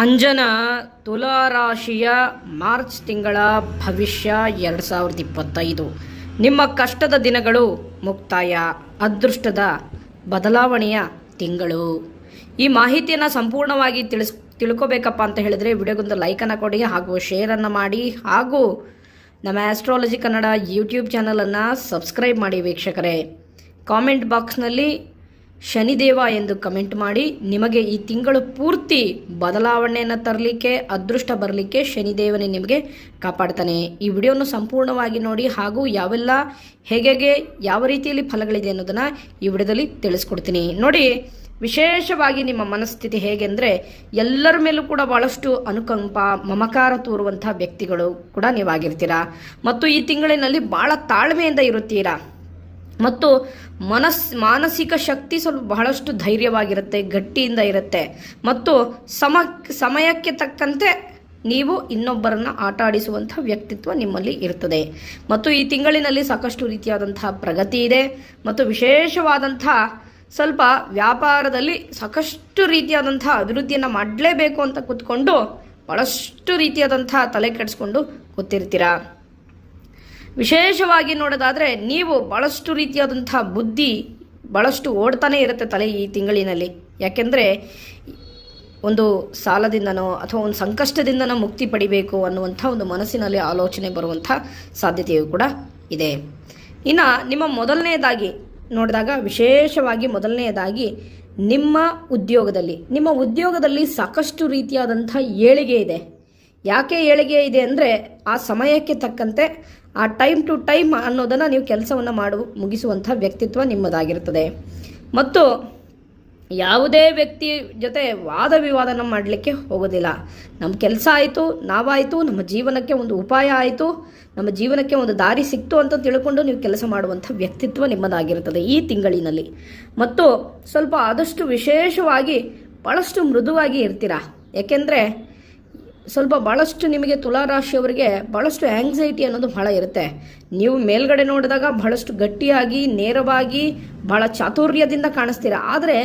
ಅಂಜನ ತುಲಾರಾಶಿಯ March ತಿಂಗಳ ಭವಿಷ್ಯ ಎರಡು ಸಾವಿರದ ಇಪ್ಪತ್ತೈದು. ನಿಮ್ಮ ಕಷ್ಟದ ದಿನಗಳು ಮುಕ್ತಾಯ, ಅದೃಷ್ಟದ ಬದಲಾವಣೆಯ ತಿಂಗಳು. ಈ ಮಾಹಿತಿಯನ್ನು ಸಂಪೂರ್ಣವಾಗಿ ತಿಳಿಸ್, ತಿಳ್ಕೊಬೇಕಪ್ಪ ಅಂತ ಹೇಳಿದರೆ ವಿಡಿಯೋಗೊಂದು ಲೈಕನ್ನು ಕೊಡಿ ಹಾಗೂ ಶೇರನ್ನು ಮಾಡಿ ಹಾಗೂ ನಮ್ಮ ಆಸ್ಟ್ರಾಲಜಿ ಕನ್ನಡ ಯೂಟ್ಯೂಬ್ ಚಾನಲನ್ನು ಸಬ್ಸ್ಕ್ರೈಬ್ ಮಾಡಿ ವೀಕ್ಷಕರೇ. ಕಾಮೆಂಟ್ ಬಾಕ್ಸ್ನಲ್ಲಿ ಶನಿದೇವ ಎಂದು ಕಮೆಂಟ್ ಮಾಡಿ, ನಿಮಗೆ ಈ ತಿಂಗಳು ಪೂರ್ತಿ ಬದಲಾವಣೆಯನ್ನು ತರಲಿಕ್ಕೆ, ಅದೃಷ್ಟ ಬರಲಿಕ್ಕೆ ಶನಿದೇವನೇ ನಿಮಗೆ ಕಾಪಾಡ್ತಾನೆ. ಈ ವಿಡಿಯೋನ ಸಂಪೂರ್ಣವಾಗಿ ನೋಡಿ ಹಾಗೂ ಯಾವೆಲ್ಲ ಹೇಗೆ ಯಾವ ರೀತಿಯಲ್ಲಿ ಫಲಗಳಿದೆ ಅನ್ನೋದನ್ನು ಈ ವಿಡಿಯೋದಲ್ಲಿ ತಿಳಿಸ್ಕೊಡ್ತೀನಿ. ನೋಡಿ, ವಿಶೇಷವಾಗಿ ನಿಮ್ಮ ಮನಸ್ಥಿತಿ ಹೇಗೆಂದರೆ ಎಲ್ಲರ ಮೇಲೂ ಕೂಡ ಭಾಳಷ್ಟು ಅನುಕಂಪ, ಮಮಕಾರ ತೋರುವಂಥ ವ್ಯಕ್ತಿಗಳು ಕೂಡ ನೀವಾಗಿರ್ತೀರಾ. ಮತ್ತು ಈ ತಿಂಗಳಿನಲ್ಲಿ ಭಾಳ ತಾಳ್ಮೆಯಿಂದ ಇರುತ್ತೀರಾ. ಮತ್ತು ಮನಸ್, ಮಾನಸಿಕ ಶಕ್ತಿ ಸ್ವಲ್ಪ ಬಹಳಷ್ಟು ಧೈರ್ಯವಾಗಿರುತ್ತೆ, ಗಟ್ಟಿಯಿಂದ ಇರುತ್ತೆ. ಮತ್ತು ಸಮ, ಸಮಯಕ್ಕೆ ತಕ್ಕಂತೆ ನೀವು ಇನ್ನೊಬ್ಬರನ್ನು ಆಟ ಆಡಿಸುವಂಥ ವ್ಯಕ್ತಿತ್ವ ನಿಮ್ಮಲ್ಲಿ ಇರ್ತದೆ. ಮತ್ತು ಈ ತಿಂಗಳಿನಲ್ಲಿ ಸಾಕಷ್ಟು ರೀತಿಯಾದಂತಹ ಪ್ರಗತಿ ಇದೆ. ಮತ್ತು ವಿಶೇಷವಾದಂಥ ಸ್ವಲ್ಪ ವ್ಯಾಪಾರದಲ್ಲಿ ಸಾಕಷ್ಟು ರೀತಿಯಾದಂಥ ಅಭಿವೃದ್ಧಿಯನ್ನು ಮಾಡಲೇಬೇಕು ಅಂತ ಕೂತ್ಕೊಂಡು ಭಾಳಷ್ಟು ರೀತಿಯಾದಂಥ ತಲೆ ಕೆಡಿಸ್ಕೊಂಡು ಕೂತಿರ್ತೀರಾ? ವಿಶೇಷವಾಗಿ ನೋಡೋದಾದರೆ ನೀವು ಭಾಳಷ್ಟು ರೀತಿಯಾದಂಥ ಬುದ್ಧಿ ಭಾಳಷ್ಟು ಓಡ್ತಾನೆ ಇರುತ್ತೆ ತಲೆ ಈ ತಿಂಗಳಿನಲ್ಲಿ. ಯಾಕೆಂದರೆ ಒಂದು ಸಾಲದಿಂದನೋ ಅಥವಾ ಒಂದು ಸಂಕಷ್ಟದಿಂದನೋ ಮುಕ್ತಿ ಪಡಿಬೇಕು ಅನ್ನುವಂಥ ಒಂದು ಮನಸ್ಸಿನಲ್ಲಿ ಆಲೋಚನೆ ಬರುವಂಥ ಸಾಧ್ಯತೆಯೂ ಕೂಡ ಇದೆ. ಇನ್ನು ನಿಮ್ಮ ಮೊದಲನೆಯದಾಗಿ ನೋಡಿದಾಗ ವಿಶೇಷವಾಗಿ ಮೊದಲನೆಯದಾಗಿ ನಿಮ್ಮ ಉದ್ಯೋಗದಲ್ಲಿ. ನಿಮ್ಮ ಉದ್ಯೋಗದಲ್ಲಿ ಸಾಕಷ್ಟು ರೀತಿಯಾದಂಥ ಏಳಿಗೆ ಇದೆ. ಯಾಕೆ ಏಳಿಗೆ ಇದೆ ಅಂದರೆ ಆ ಸಮಯಕ್ಕೆ ತಕ್ಕಂತೆ ಆ ಟೈಮ್ ಟು ಟೈಮ್ ಅನ್ನೋದನ್ನು ನೀವು ಕೆಲಸವನ್ನು ಮಾಡು, ಮುಗಿಸುವಂಥ ವ್ಯಕ್ತಿತ್ವ ನಿಮ್ಮದಾಗಿರ್ತದೆ. ಮತ್ತು ಯಾವುದೇ ವ್ಯಕ್ತಿ ಜೊತೆ ವಾದ ವಿವಾದನ ಮಾಡಲಿಕ್ಕೆ ಹೋಗೋದಿಲ್ಲ. ನಮ್ಮ ಕೆಲಸ ಆಯಿತು, ನಾವಾಯಿತು, ನಮ್ಮ ಜೀವನಕ್ಕೆ ಒಂದು ಉಪಾಯ ಆಯಿತು, ನಮ್ಮ ಜೀವನಕ್ಕೆ ಒಂದು ದಾರಿ ಸಿಕ್ತು ಅಂತ ತಿಳ್ಕೊಂಡು ನೀವು ಕೆಲಸ ಮಾಡುವಂಥ ವ್ಯಕ್ತಿತ್ವ ನಿಮ್ಮದಾಗಿರುತ್ತದೆ ಈ ತಿಂಗಳಿನಲ್ಲಿ. ಮತ್ತು ಸ್ವಲ್ಪ ಆದಷ್ಟು ವಿಶೇಷವಾಗಿ ಭಾಳಷ್ಟು ಮೃದುವಾಗಿ ಇರ್ತೀರಾ? ಯಾಕೆಂದರೆ ಸ್ವಲ್ಪ ಭಾಳಷ್ಟು ನಿಮಗೆ ತುಲಾರಾಶಿಯವರಿಗೆ ಭಾಳಷ್ಟು ಆ್ಯಂಗ್ಸೈಟಿ ಅನ್ನೋದು ಭಾಳ ಇರುತ್ತೆ. ನೀವು ಮೇಲ್ಗಡೆ ನೋಡಿದಾಗ ಭಾಳಷ್ಟು ಗಟ್ಟಿಯಾಗಿ, ನೇರವಾಗಿ ಭಾಳ ಚಾತುರ್ಯದಿಂದ ಕಾಣಿಸ್ತೀರ. ಆದರೆ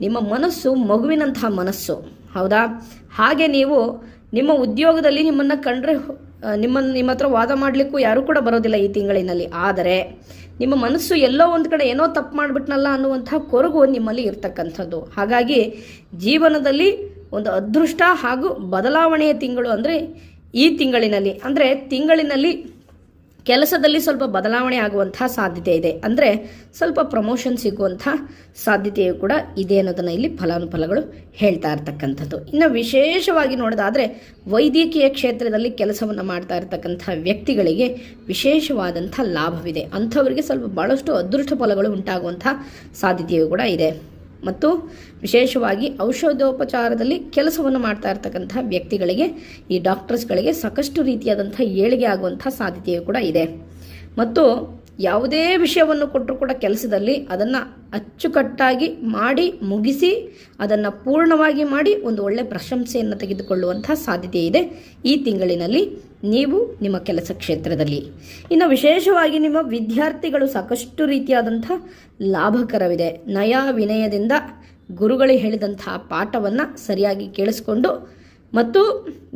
ನಿಮ್ಮ ಮನಸ್ಸು ಮಗುವಿನಂತಹ ಮನಸ್ಸು. ಹೌದಾ? ಹಾಗೆ ನೀವು ನಿಮ್ಮ ಉದ್ಯೋಗದಲ್ಲಿ ನಿಮ್ಮನ್ನು ಕಂಡ್ರೆ ನಿಮ್ಮ ನಿಮ್ಮ ಹತ್ರ ವಾದ ಮಾಡಲಿಕ್ಕೂ ಯಾರೂ ಕೂಡ ಬರೋದಿಲ್ಲ ಈ ತಿಂಗಳಿನಲ್ಲಿ. ಆದರೆ ನಿಮ್ಮ ಮನಸ್ಸು ಎಲ್ಲೋ ಒಂದು ಕಡೆ ಏನೋ ತಪ್ಪು ಮಾಡಿಬಿಟ್ನಲ್ಲ ಅನ್ನುವಂಥ ಕೊರಗು ನಿಮ್ಮಲ್ಲಿ ಇರ್ತಕ್ಕಂಥದ್ದು. ಹಾಗಾಗಿ ಜೀವನದಲ್ಲಿ ಒಂದು ಅದೃಷ್ಟ ಹಾಗೂ ಬದಲಾವಣೆಯ ತಿಂಗಳು ಅಂದರೆ ಈ ತಿಂಗಳಿನಲ್ಲಿ. ಅಂದರೆ ತಿಂಗಳಿನಲ್ಲಿ ಕೆಲಸದಲ್ಲಿ ಸ್ವಲ್ಪ ಬದಲಾವಣೆ ಆಗುವಂತಹ ಸಾಧ್ಯತೆ ಇದೆ. ಅಂದರೆ ಸ್ವಲ್ಪ ಪ್ರಮೋಷನ್ ಸಿಗುವಂಥ ಸಾಧ್ಯತೆಯು ಕೂಡ ಇದೆ ಅನ್ನೋದನ್ನು ಇಲ್ಲಿ ಫಲಾನುಫಲಗಳು ಹೇಳ್ತಾ ಇರ್ತಕ್ಕಂಥದ್ದು. ಇನ್ನು ವಿಶೇಷವಾಗಿ ನೋಡೋದಾದರೆ ವೈದ್ಯಕೀಯ ಕ್ಷೇತ್ರದಲ್ಲಿ ಕೆಲಸವನ್ನು ಮಾಡ್ತಾ ಇರ್ತಕ್ಕಂಥ ವ್ಯಕ್ತಿಗಳಿಗೆ ವಿಶೇಷವಾದಂಥ ಲಾಭವಿದೆ. ಅಂಥವರಿಗೆ ಸ್ವಲ್ಪ ಭಾಳಷ್ಟು ಅದೃಷ್ಟ ಫಲಗಳು ಉಂಟಾಗುವಂಥ ಸಾಧ್ಯತೆಯು ಕೂಡ ಇದೆ. ಮತ್ತು ವಿಶೇಷವಾಗಿ ಔಷಧೋಪಚಾರದಲ್ಲಿ ಕೆಲಸವನ್ನು ಮಾಡ್ತಾ ಇರ್ತಕ್ಕಂಥ ವ್ಯಕ್ತಿಗಳಿಗೆ, ಈ ಡಾಕ್ಟರ್ಸ್ಗಳಿಗೆ ಸಾಕಷ್ಟು ರೀತಿಯಾದಂಥ ಏಳಿಗೆ ಆಗುವಂಥ ಸಾಧ್ಯತೆಯು ಕೂಡ ಇದೆ. ಮತ್ತು ಯಾವುದೇ ವಿಷಯವನ್ನು ಕೊಟ್ಟರು ಕೂಡ ಕೆಲಸದಲ್ಲಿ ಅದನ್ನು ಅಚ್ಚುಕಟ್ಟಾಗಿ ಮಾಡಿ ಮುಗಿಸಿ ಅದನ್ನು ಪೂರ್ಣವಾಗಿ ಮಾಡಿ ಒಂದು ಒಳ್ಳೆಯ ಪ್ರಶಂಸೆಯನ್ನು ತೆಗೆದುಕೊಳ್ಳುವಂಥ ಸಾಧ್ಯತೆ ಇದೆ. ಈ ತಿಂಗಳಿನಲ್ಲಿ ನೀವು ನಿಮ್ಮ ಕೆಲಸ ಕ್ಷೇತ್ರದಲ್ಲಿ. ಇನ್ನು ವಿಶೇಷವಾಗಿ ನಿಮ್ಮ ವಿದ್ಯಾರ್ಥಿಗಳು ಸಾಕಷ್ಟು ರೀತಿಯಾದಂಥ ಲಾಭಕರವಿದೆ. ನಯ ವಿನಯದಿಂದ ಗುರುಗಳು ಹೇಳಿದಂತಹ ಪಾಠವನ್ನು ಸರಿಯಾಗಿ ಕೇಳಿಸ್ಕೊಂಡು ಮತ್ತು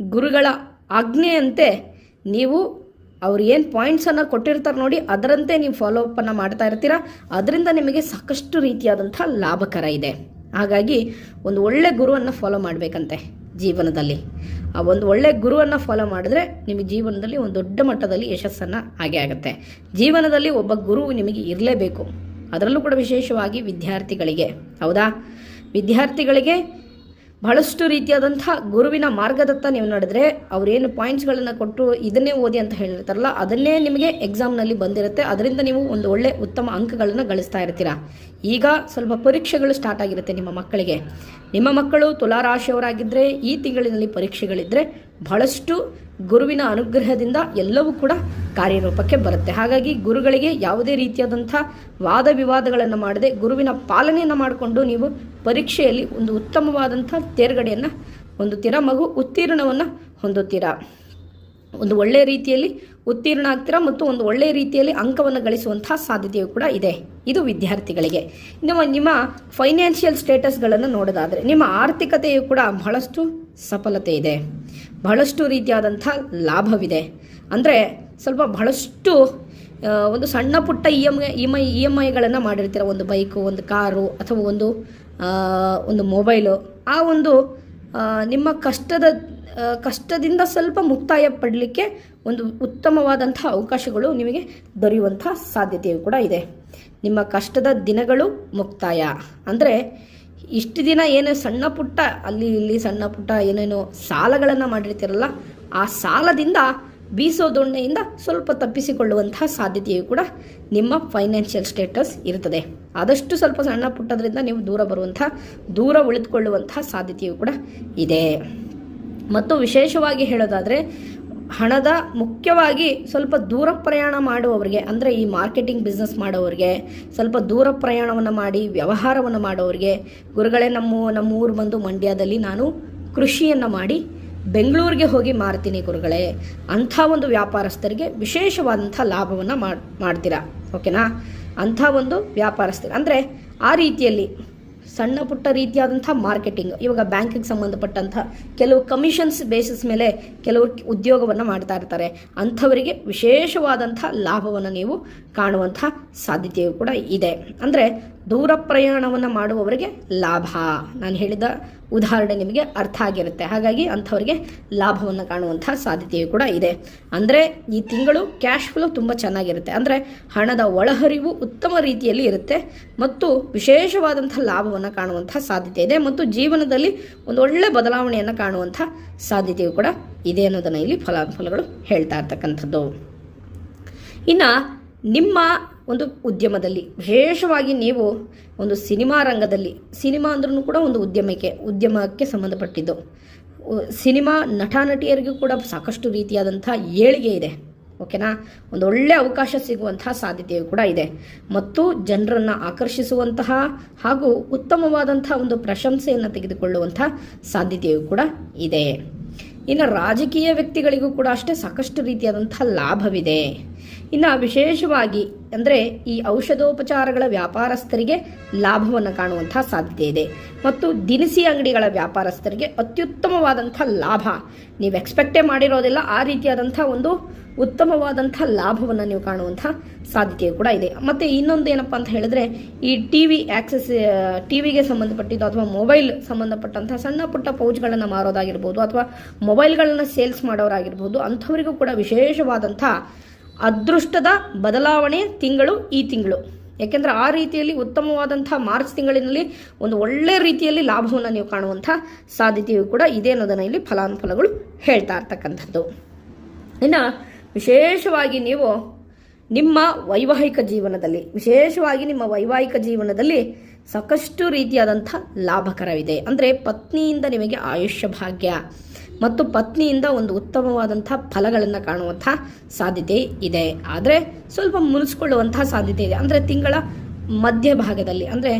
ಗುರುಗಳ ಆಜ್ಞೆಯಂತೆ ನೀವು ಅವ್ರು ಏನು ಪಾಯಿಂಟ್ಸನ್ನು ಕೊಟ್ಟಿರ್ತಾರೆ ನೋಡಿ, ಅದರಂತೆ ನೀವು ಫಾಲೋ ಅನ್ನು ಮಾಡ್ತಾ ಇರ್ತೀರ. ಅದರಿಂದ ನಿಮಗೆ ಸಾಕಷ್ಟು ರೀತಿಯಾದಂಥ ಲಾಭಕರ ಇದೆ. ಹಾಗಾಗಿ ಒಂದು ಒಳ್ಳೆ ಗುರುವನ್ನು ಫಾಲೋ ಮಾಡಬೇಕಂತೆ ಜೀವನದಲ್ಲಿ. ಆ ಒಂದು ಒಳ್ಳೆ ಗುರುವನ್ನು ಫಾಲೋ ಮಾಡಿದ್ರೆ ನಿಮಗೆ ಜೀವನದಲ್ಲಿ ಒಂದು ದೊಡ್ಡ ಮಟ್ಟದಲ್ಲಿ ಯಶಸ್ಸನ್ನು ಹಾಗೆ ಆಗುತ್ತೆ. ಜೀವನದಲ್ಲಿ ಒಬ್ಬ ಗುರು ನಿಮಗೆ ಇರಲೇಬೇಕು. ಅದರಲ್ಲೂ ಕೂಡ ವಿಶೇಷವಾಗಿ ವಿದ್ಯಾರ್ಥಿಗಳಿಗೆ. ಹೌದಾ? ವಿದ್ಯಾರ್ಥಿಗಳಿಗೆ ಬಹಳಷ್ಟು ರೀತಿಯಾದಂಥ ಗುರುವಿನ ಮಾರ್ಗದತ್ತ ನೀವು ನಡೆದ್ರೆ ಅವರೇನು ಪಾಯಿಂಟ್ಸ್ಗಳನ್ನು ಕೊಟ್ಟು ಇದನ್ನೇ ಓದಿ ಅಂತ ಹೇಳಿರ್ತಾರಲ್ಲ ಅದನ್ನೇ ನಿಮಗೆ ಎಕ್ಸಾಮ್ನಲ್ಲಿ ಬಂದಿರುತ್ತೆ. ಅದರಿಂದ ನೀವು ಒಂದು ಒಳ್ಳೆ ಉತ್ತಮ ಅಂಕಗಳನ್ನು ಗಳಿಸ್ತಾ ಇರ್ತೀರಾ? ಈಗ ಸ್ವಲ್ಪ ಪರೀಕ್ಷೆಗಳು ಸ್ಟಾರ್ಟ್ ಆಗಿರುತ್ತೆ ನಿಮ್ಮ ಮಕ್ಕಳಿಗೆ. ನಿಮ್ಮ ಮಕ್ಕಳು ತುಲಾರಾಶಿಯವರಾಗಿದ್ದರೆ ಈ ತಿಂಗಳಿನಲ್ಲಿ ಪರೀಕ್ಷೆಗಳಿದ್ದರೆ ಬಹಳಷ್ಟು ಗುರುವಿನ ಅನುಗ್ರಹದಿಂದ ಎಲ್ಲವೂ ಕೂಡ ಕಾರ್ಯರೂಪಕ್ಕೆ ಬರುತ್ತೆ. ಹಾಗಾಗಿ ಗುರುಗಳಿಗೆ ಯಾವುದೇ ರೀತಿಯಾದಂಥ ವಾದ ವಿವಾದಗಳನ್ನು ಮಾಡದೆ ಗುರುವಿನ ಪಾಲನೆಯನ್ನು ಮಾಡಿಕೊಂಡು ನೀವು ಪರೀಕ್ಷೆಯಲ್ಲಿ ಒಂದು ಉತ್ತಮವಾದಂಥ ತೇರ್ಗಡೆಯನ್ನು ಹೊಂದುತ್ತೀರಾ? ಮಗು ಉತ್ತೀರ್ಣವನ್ನು ಹೊಂದುತ್ತೀರಾ? ಒಂದು ಒಳ್ಳೆಯ ರೀತಿಯಲ್ಲಿ ಉತ್ತೀರ್ಣ ಆಗ್ತೀರಾ ಮತ್ತು ಒಂದು ಒಳ್ಳೆಯ ರೀತಿಯಲ್ಲಿ ಅಂಕವನ್ನು ಗಳಿಸುವಂತಹ ಸಾಧ್ಯತೆಯು ಕೂಡ ಇದೆ. ಇದು ವಿದ್ಯಾರ್ಥಿಗಳಿಗೆ. ನಿಮ್ಮ ನಿಮ್ಮ ಫೈನಾನ್ಷಿಯಲ್ ಸ್ಟೇಟಸ್ಗಳನ್ನು ನೋಡೋದಾದರೆ ನಿಮ್ಮ ಆರ್ಥಿಕತೆಯು ಕೂಡ ಬಹಳಷ್ಟು ಸಫಲತೆ ಇದೆ. ಬಹಳಷ್ಟು ರೀತಿಯಾದಂಥ ಲಾಭವಿದೆ. ಅಂದರೆ ಸ್ವಲ್ಪ ಬಹಳಷ್ಟು ಒಂದು ಸಣ್ಣ ಪುಟ್ಟ E M E M E M ಐಗಳನ್ನು ಮಾಡಿರ್ತೀರ. ಒಂದು ಬೈಕು, ಒಂದು ಕಾರು, ಅಥವಾ ಒಂದು ಒಂದು ಮೊಬೈಲು. ಆ ಒಂದು ನಿಮ್ಮ ಕಷ್ಟದ ಕಷ್ಟದಿಂದ ಸ್ವಲ್ಪ ಮುಕ್ತಾಯ ಪಡಲಿಕ್ಕೆ ಒಂದು ಉತ್ತಮವಾದಂಥ ಅವಕಾಶಗಳು ನಿಮಗೆ ದೊರೆಯುವಂಥ ಸಾಧ್ಯತೆಯು ಕೂಡ ಇದೆ. ನಿಮ್ಮ ಕಷ್ಟದ ದಿನಗಳು ಮುಕ್ತಾಯ. ಅಂದರೆ ಇಷ್ಟು ದಿನ ಏನು ಸಣ್ಣ ಪುಟ್ಟ, ಅಲ್ಲಿ ಇಲ್ಲಿ ಸಣ್ಣ ಪುಟ್ಟ ಏನೇನೋ ಸಾಲಗಳನ್ನು ಮಾಡಿರ್ತೀರಲ್ಲ, ಆ ಸಾಲದಿಂದ ಬೀಸೋ ದೊಣ್ಣೆಯಿಂದ ಸ್ವಲ್ಪ ತಪ್ಪಿಸಿಕೊಳ್ಳುವಂತಹ ಸಾಧ್ಯತೆಯು ಕೂಡ ನಿಮ್ಮ ಫೈನಾನ್ಷಿಯಲ್ ಸ್ಟೇಟಸ್ ಇರ್ತದೆ ಆದಷ್ಟು ಸ್ವಲ್ಪ ಸಣ್ಣ ಪುಟ್ಟದ್ರಿಂದ ನೀವು ದೂರ ಬರುವಂಥ, ದೂರ ಉಳಿದುಕೊಳ್ಳುವಂತಹ ಸಾಧ್ಯತೆಯು ಕೂಡ ಇದೆ. ಮತ್ತು ವಿಶೇಷವಾಗಿ ಹೇಳೋದಾದರೆ ಹಣದ ಮುಖ್ಯವಾಗಿ ಸ್ವಲ್ಪ ದೂರ ಪ್ರಯಾಣ ಮಾಡುವವರಿಗೆ, ಅಂದರೆ ಈ ಮಾರ್ಕೆಟಿಂಗ್ ಬಿಸ್ನೆಸ್ ಮಾಡೋವ್ರಿಗೆ, ಸ್ವಲ್ಪ ದೂರ ಪ್ರಯಾಣವನ್ನು ಮಾಡಿ, ವ್ಯವಹಾರವನ್ನು ಮಾಡೋವ್ರಿಗೆ, ಗುರುಗಳೇ ನಮ್ಮ ನಮ್ಮ ಊರು ಬಂದು ಮಂಡ್ಯದಲ್ಲಿ ನಾನು ಕೃಷಿಯನ್ನು ಮಾಡಿ ಬೆಂಗಳೂರಿಗೆ ಹೋಗಿ ಮಾರ್ತೀನಿ ಗುರುಗಳೇ. ಅಂಥ ಒಂದು ವ್ಯಾಪಾರಸ್ಥರಿಗೆ ವಿಶೇಷವಾದಂಥ ಲಾಭವನ್ನು ಮಾಡ್, ಮಾಡ್ತೀರಾ? ಓಕೆನಾ ಅಂಥ ಒಂದು ವ್ಯಾಪಾರಸ್ಥರು. ಅಂದರೆ ಆ ರೀತಿಯಲ್ಲಿ ಸಣ್ಣ ಪುಟ್ಟ ರೀತಿಯಾದಂಥ ಮಾರ್ಕೆಟಿಂಗ್, ಇವಾಗ ಬ್ಯಾಂಕಿಗೆ ಸಂಬಂಧಪಟ್ಟಂಥ ಕೆಲವು ಕಮಿಷನ್ಸ್ ಬೇಸಿಸ್ ಮೇಲೆ ಕೆಲವರು ಉದ್ಯೋಗವನ್ನು ಮಾಡ್ತಾ ಇರ್ತಾರೆ. ಅಂಥವರಿಗೆ ವಿಶೇಷವಾದಂಥ ಲಾಭವನ್ನು ನೀವು ಕಾಣುವಂಥ ಸಾಧ್ಯತೆಯು ಕೂಡ ಇದೆ. ಅಂದರೆ ದೂರ ಪ್ರಯಾಣವನ್ನು ಮಾಡುವವರಿಗೆ ಲಾಭ. ನಾನು ಹೇಳಿದ ಉದಾಹರಣೆ ನಿಮಗೆ ಅರ್ಥ ಆಗಿರುತ್ತೆ. ಹಾಗಾಗಿ ಅಂಥವರಿಗೆ ಲಾಭವನ್ನು ಕಾಣುವಂಥ ಸಾಧ್ಯತೆಯು ಕೂಡ ಇದೆ. ಅಂದರೆ ಈ ತಿಂಗಳು ಕ್ಯಾಶ್ ಫ್ಲೋ ತುಂಬ ಚೆನ್ನಾಗಿರುತ್ತೆ. ಅಂದರೆ ಹಣದ ಒಳಹರಿವು ಉತ್ತಮ ರೀತಿಯಲ್ಲಿ ಇರುತ್ತೆ ಮತ್ತು ವಿಶೇಷವಾದಂಥ ಲಾಭವನ್ನು ಕಾಣುವಂಥ ಸಾಧ್ಯತೆ ಇದೆ ಮತ್ತು ಜೀವನದಲ್ಲಿ ಒಂದು ಒಳ್ಳೆ ಬದಲಾವಣೆಯನ್ನು ಕಾಣುವಂಥ ಸಾಧ್ಯತೆಯು ಕೂಡ ಇದೆ ಅನ್ನೋದನ್ನು ಇಲ್ಲಿ ಫಲಾನುಫಲಗಳು ಹೇಳ್ತಾ ಇರ್ತಕ್ಕಂಥದ್ದು. ಇನ್ನು ನಿಮ್ಮ ಒಂದು ಉದ್ಯಮದಲ್ಲಿ, ವಿಶೇಷವಾಗಿ ನೀವು ಒಂದು ಸಿನಿಮಾ ರಂಗದಲ್ಲಿ, ಸಿನಿಮಾ ಅಂದ್ರೂ ಕೂಡ ಒಂದು ಉದ್ಯಮಕ್ಕೆ ಉದ್ಯಮಕ್ಕೆ ಸಂಬಂಧಪಟ್ಟಿದ್ದು. ಸಿನಿಮಾ ನಟ ನಟಿಯರಿಗೂ ಕೂಡ ಸಾಕಷ್ಟು ರೀತಿಯಾದಂಥ ಏಳಿಗೆ ಇದೆ. ಓಕೆನಾ? ಒಂದು ಒಳ್ಳೆ ಅವಕಾಶ ಸಿಗುವಂತಹ ಸಾಧ್ಯತೆಯು ಕೂಡ ಇದೆ. ಮತ್ತು ಜನರನ್ನು ಆಕರ್ಷಿಸುವಂತಹ ಹಾಗೂ ಉತ್ತಮವಾದಂತಹ ಒಂದು ಪ್ರಶಂಸೆಯನ್ನು ತೆಗೆದುಕೊಳ್ಳುವಂತಹ ಸಾಧ್ಯತೆಯು ಕೂಡ ಇದೆ. ಇನ್ನು ರಾಜಕೀಯ ವ್ಯಕ್ತಿಗಳಿಗೂ ಕೂಡ ಅಷ್ಟೇ ಸಾಕಷ್ಟು ರೀತಿಯಾದಂಥ ಲಾಭವಿದೆ. ಇನ್ನು ವಿಶೇಷವಾಗಿ ಅಂದರೆ ಈ ಔಷಧೋಪಚಾರಗಳ ವ್ಯಾಪಾರಸ್ಥರಿಗೆ ಲಾಭವನ್ನು ಕಾಣುವಂತಹ ಸಾಧ್ಯತೆ ಇದೆ. ಮತ್ತು ದಿನಸಿ ಅಂಗಡಿಗಳ ವ್ಯಾಪಾರಸ್ಥರಿಗೆ ಅತ್ಯುತ್ತಮವಾದಂಥ ಲಾಭ. ನೀವು ಎಕ್ಸ್ಪೆಕ್ಟೇ ಮಾಡಿರೋದಿಲ್ಲ, ಆ ರೀತಿಯಾದಂಥ ಒಂದು ಉತ್ತಮವಾದಂಥ ಲಾಭವನ್ನು ನೀವು ಕಾಣುವಂಥ ಸಾಧ್ಯತೆ ಕೂಡ ಇದೆ. ಮತ್ತು ಇನ್ನೊಂದು ಏನಪ್ಪ ಅಂತ ಹೇಳಿದ್ರೆ, ಈ ಟಿ ವಿ ಆಕ್ಸೆಸ್ ಟಿ ವಿಗೆ ಸಂಬಂಧಪಟ್ಟಿದ್ದು ಅಥವಾ ಮೊಬೈಲ್ ಸಂಬಂಧಪಟ್ಟಂಥ ಸಣ್ಣ ಪುಟ್ಟ ಪೌಚ್ಗಳನ್ನು ಮಾರೋದಾಗಿರ್ಬೋದು ಅಥವಾ ಮೊಬೈಲ್ಗಳನ್ನು ಸೇಲ್ಸ್ ಮಾಡೋರಾಗಿರ್ಬೋದು, ಅಂಥವರಿಗೂ ಕೂಡ ವಿಶೇಷವಾದಂಥ ಅದೃಷ್ಟದ ಬದಲಾವಣೆ ತಿಂಗಳು ಈ ತಿಂಗಳು. ಯಾಕೆಂದರೆ ಆ ರೀತಿಯಲ್ಲಿ ಉತ್ತಮವಾದಂಥ ಮಾರ್ಚ್ ತಿಂಗಳಿನಲ್ಲಿ ಒಂದು ಒಳ್ಳೆ ರೀತಿಯಲ್ಲಿ ಲಾಭವನ್ನು ನೀವು ಕಾಣುವಂಥ ಸಾಧ್ಯತೆಯು ಕೂಡ ಇದೆ ಅನ್ನೋದನ್ನು ಇಲ್ಲಿ ಫಲಾನುಫಲಗಳು ಹೇಳ್ತಾ ಇರ್ತಕ್ಕಂಥದ್ದು. ಇನ್ನು ವಿಶೇಷವಾಗಿ ನೀವು ನಿಮ್ಮ ವೈವಾಹಿಕ ಜೀವನದಲ್ಲಿ, ವಿಶೇಷವಾಗಿ ನಿಮ್ಮ ವೈವಾಹಿಕ ಜೀವನದಲ್ಲಿ ಸಾಕಷ್ಟು ರೀತಿಯಾದಂಥ ಲಾಭಕರವಿದೆ. ಅಂದರೆ ಪತ್ನಿಯಿಂದ ನಿಮಗೆ ಆಯುಷ್ಯ ಭಾಗ್ಯ. ಮತ್ತು ಪತ್ನಿಯಿಂದ ಒಂದು ಉತ್ತಮವಾದಂಥ ಫಲಗಳನ್ನು ಕಾಣುವಂಥ ಸಾಧ್ಯತೆ ಇದೆ. ಆದರೆ ಸ್ವಲ್ಪ ಮುನಿಸ್ಕೊಳ್ಳುವಂಥ ಸಾಧ್ಯತೆ ಇದೆ. ಅಂದರೆ ತಿಂಗಳ ಮಧ್ಯಭಾಗದಲ್ಲಿ, ಅಂದರೆ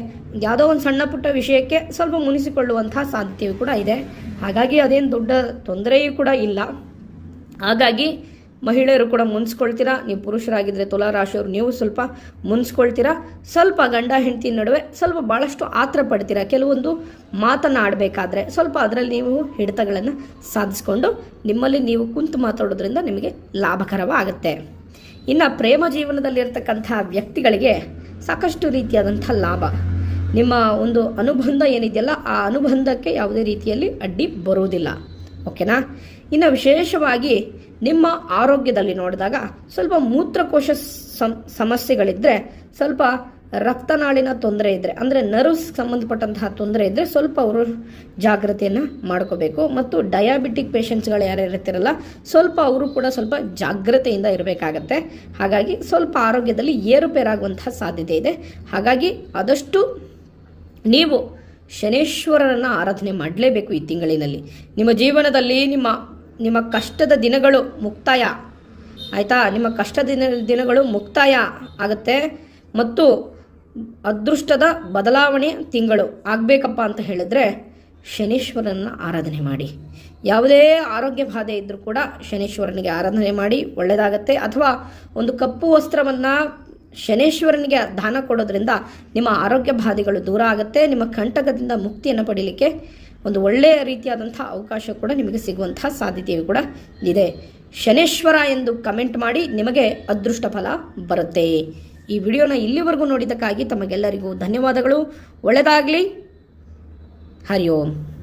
ಯಾವುದೋ ಒಂದು ಸಣ್ಣ ಪುಟ್ಟ ವಿಷಯಕ್ಕೆ ಸ್ವಲ್ಪ ಮುನಿಸಿಕೊಳ್ಳುವಂಥ ಸಾಧ್ಯತೆಯು ಕೂಡ ಇದೆ. ಹಾಗಾಗಿ ಅದೇನು ದೊಡ್ಡ ತೊಂದರೆಯೂ ಕೂಡ ಇಲ್ಲ. ಹಾಗಾಗಿ ಮಹಿಳೆಯರು ಕೂಡ ಮುನ್ಸ್ಕೊಳ್ತೀರಾ? ನೀವು ಪುರುಷರಾಗಿದ್ದರೆ ತುಲಾರಾಶಿಯವರು ನೀವು ಸ್ವಲ್ಪ ಮುನ್ಸ್ಕೊಳ್ತೀರಾ? ಸ್ವಲ್ಪ ಗಂಡ ಹೆಂಡತಿ ನಡುವೆ ಸ್ವಲ್ಪ ಭಾಳಷ್ಟು ಆತ್ರ ಪಡ್ತೀರಾ? ಕೆಲವೊಂದು ಮಾತನಾಡಬೇಕಾದ್ರೆ ಸ್ವಲ್ಪ ಅದರಲ್ಲಿ ನೀವು ಹಿಡಿತಗಳನ್ನು ಸಾಧಿಸ್ಕೊಂಡು ನಿಮ್ಮಲ್ಲಿ ನೀವು ಕುಂತು ಮಾತಾಡೋದ್ರಿಂದ ನಿಮಗೆ ಲಾಭಕರವಾಗುತ್ತೆ. ಇನ್ನು ಪ್ರೇಮ ಜೀವನದಲ್ಲಿರ್ತಕ್ಕಂಥ ವ್ಯಕ್ತಿಗಳಿಗೆ ಸಾಕಷ್ಟು ರೀತಿಯಾದಂಥ ಲಾಭ. ನಿಮ್ಮ ಒಂದು ಅನುಬಂಧ ಏನಿದೆಯಲ್ಲ, ಆ ಅನುಬಂಧಕ್ಕೆ ಯಾವುದೇ ರೀತಿಯಲ್ಲಿ ಅಡ್ಡಿ ಬರುವುದಿಲ್ಲ. ಓಕೆನಾ? ಇನ್ನು ವಿಶೇಷವಾಗಿ ನಿಮ್ಮ ಆರೋಗ್ಯದಲ್ಲಿ ನೋಡಿದಾಗ ಸ್ವಲ್ಪ ಮೂತ್ರಕೋಶ ಸಮಸ್ಯೆಗಳಿದ್ದರೆ ಸ್ವಲ್ಪ ರಕ್ತನಾಳಿನ ತೊಂದರೆ ಇದ್ದರೆ ಅಂದರೆ ನರ್ವ್ಸ್ ಸಂಬಂಧಪಟ್ಟಂತಹ ತೊಂದರೆ ಇದ್ದರೆ ಸ್ವಲ್ಪ ಅವರು ಜಾಗ್ರತೆಯನ್ನು ಮಾಡ್ಕೋಬೇಕು. ಮತ್ತು ಡಯಾಬಿಟಿಕ್ ಪೇಷಂಟ್ಸ್ಗಳು ಯಾರ್ಯಾರು ಇರ್ತಿರಲ್ಲ, ಸ್ವಲ್ಪ ಅವರು ಕೂಡ ಸ್ವಲ್ಪ ಜಾಗ್ರತೆಯಿಂದ ಇರಬೇಕಾಗತ್ತೆ. ಹಾಗಾಗಿ ಸ್ವಲ್ಪ ಆರೋಗ್ಯದಲ್ಲಿ ಏರುಪೇರಾಗುವಂತಹ ಸಾಧ್ಯತೆ ಇದೆ. ಹಾಗಾಗಿ ಆದಷ್ಟು ನೀವು ಶನೇಶ್ವರನನ್ನು ಆರಾಧನೆ ಮಾಡಲೇಬೇಕು ಈ ತಿಂಗಳಿನಲ್ಲಿ. ನಿಮ್ಮ ಜೀವನದಲ್ಲಿ ನಿಮ್ಮ ನಿಮ್ಮ ಕಷ್ಟದ ದಿನಗಳು ಮುಕ್ತಾಯ. ಆಯಿತಾ? ನಿಮ್ಮ ಕಷ್ಟದ ದಿನ, ದಿನಗಳು ಮುಕ್ತಾಯ ಆಗುತ್ತೆ. ಮತ್ತು ಅದೃಷ್ಟದ ಬದಲಾವಣೆ ತಿಂಗಳು ಆಗಬೇಕಪ್ಪ ಅಂತ ಹೇಳಿದ್ರೆ ಶನೀಶ್ವರನ ಆರಾಧನೆ ಮಾಡಿ. ಯಾವುದೇ ಆರೋಗ್ಯ ಬಾಧೆ ಇದ್ದರೂ ಕೂಡ ಶನೀಶ್ವರನಿಗೆ ಆರಾಧನೆ ಮಾಡಿ ಒಳ್ಳೆಯದಾಗತ್ತೆ ಅಥವಾ ಒಂದು ಕಪ್ಪು ವಸ್ತ್ರವನ್ನು ಶನೇಶ್ವರನಿಗೆ ದಾನ ಕೊಡೋದ್ರಿಂದ ನಿಮ್ಮ ಆರೋಗ್ಯ ಬಾಧೆಗಳು ದೂರ ಆಗುತ್ತೆ, ನಿಮ್ಮ ಕಂಟಕದಿಂದ ಮುಕ್ತಿಯನ್ನು ಪಡೀಲಿಕ್ಕೆ ಒಂದು ಒಳ್ಳೆಯ ರೀತಿಯಾದಂಥ ಅವಕಾಶ ಕೂಡ ನಿಮಗೆ ಸಿಗುವಂತಹ ಸಾಧ್ಯತೆಯು ಕೂಡ ಇದೆ. ಶನೇಶ್ವರ ಎಂದು ಕಮೆಂಟ್ ಮಾಡಿ ನಿಮಗೆ ಅದೃಷ್ಟ ಫಲ ಬರುತ್ತೆ. ಈ ವಿಡಿಯೋನ ಇಲ್ಲಿವರೆಗೂ ನೋಡಿದ್ದಕ್ಕಾಗಿ ತಮಗೆಲ್ಲರಿಗೂ ಧನ್ಯವಾದಗಳು. ಒಳ್ಳೆಯದಾಗಲಿ. ಹರಿ ಓಂ.